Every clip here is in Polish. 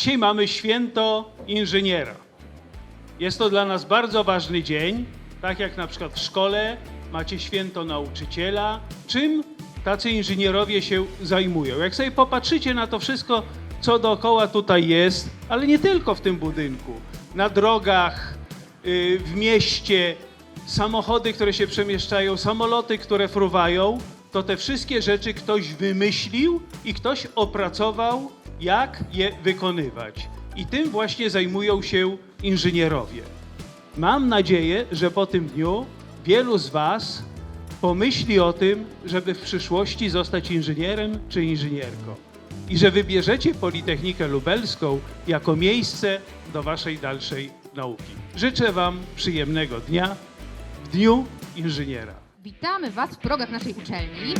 Dzisiaj mamy święto inżyniera. Jest to dla nas bardzo ważny dzień, tak jak na przykład w szkole macie święto nauczyciela. Czym tacy inżynierowie się zajmują? Jak sobie popatrzycie na to wszystko, co dookoła tutaj jest, ale nie tylko w tym budynku, na drogach, yy, w mieście, samochody, które się przemieszczają, samoloty, które fruwają, to te wszystkie rzeczy ktoś wymyślił i ktoś opracował, jak je wykonywać. I tym właśnie zajmują się inżynierowie. Mam nadzieję, że po tym dniu wielu z Was pomyśli o tym, żeby w przyszłości zostać inżynierem czy inżynierką. I że wybierzecie Politechnikę Lubelską jako miejsce do Waszej dalszej nauki. Życzę Wam przyjemnego dnia w Dniu Inżyniera. Witamy Was w progach naszej uczelni.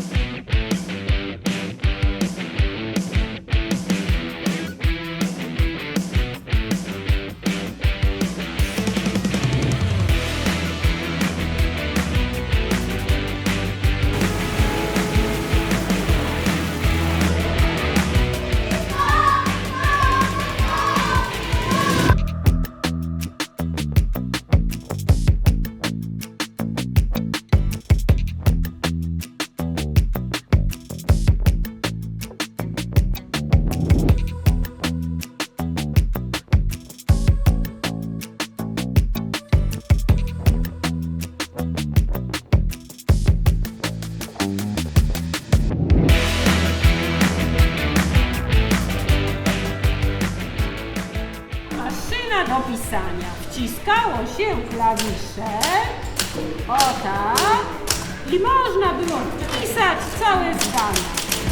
Do pisania. Wciskało się klawisze. O tak. I można było wpisać całe zdania.